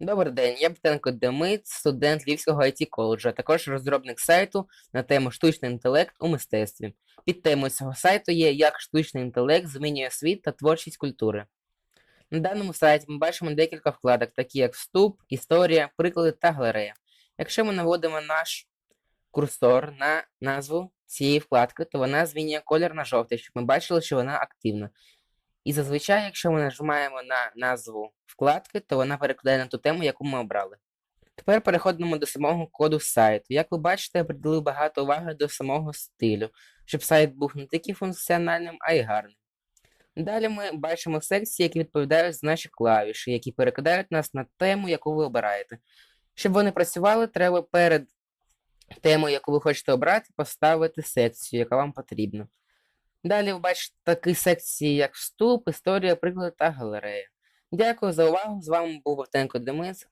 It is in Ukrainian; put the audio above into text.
Добрий день, я Бтенко Демит, студент Львівського IT коледжу, а також розробник сайту на тему штучний інтелект у мистецтві. Під темою цього сайту є як штучний інтелект змінює світ та творчість культури. На даному сайті ми бачимо декілька вкладок, такі як вступ, історія, приклади та галерея. Якщо ми наводимо наш курсор на назву цієї вкладки, то вона змінює колір на жовтий, щоб ми бачили, що вона активна. І зазвичай, якщо ми нажимаємо на назву вкладки, то вона перекладає на ту тему, яку ми обрали. Тепер переходимо до самого коду сайту. Як ви бачите, я приділив багато уваги до самого стилю, щоб сайт був не тільки функціональним, а й гарним. Далі ми бачимо секції, які відповідають за наші клавіші, які перекидають нас на тему, яку ви обираєте. Щоб вони працювали, треба перед темою, яку ви хочете обрати, поставити секцію, яка вам потрібна. Далі ви бачите такі секції, як вступ, історія, приклади та галерея. Дякую за увагу. З вами був Батенко Демис.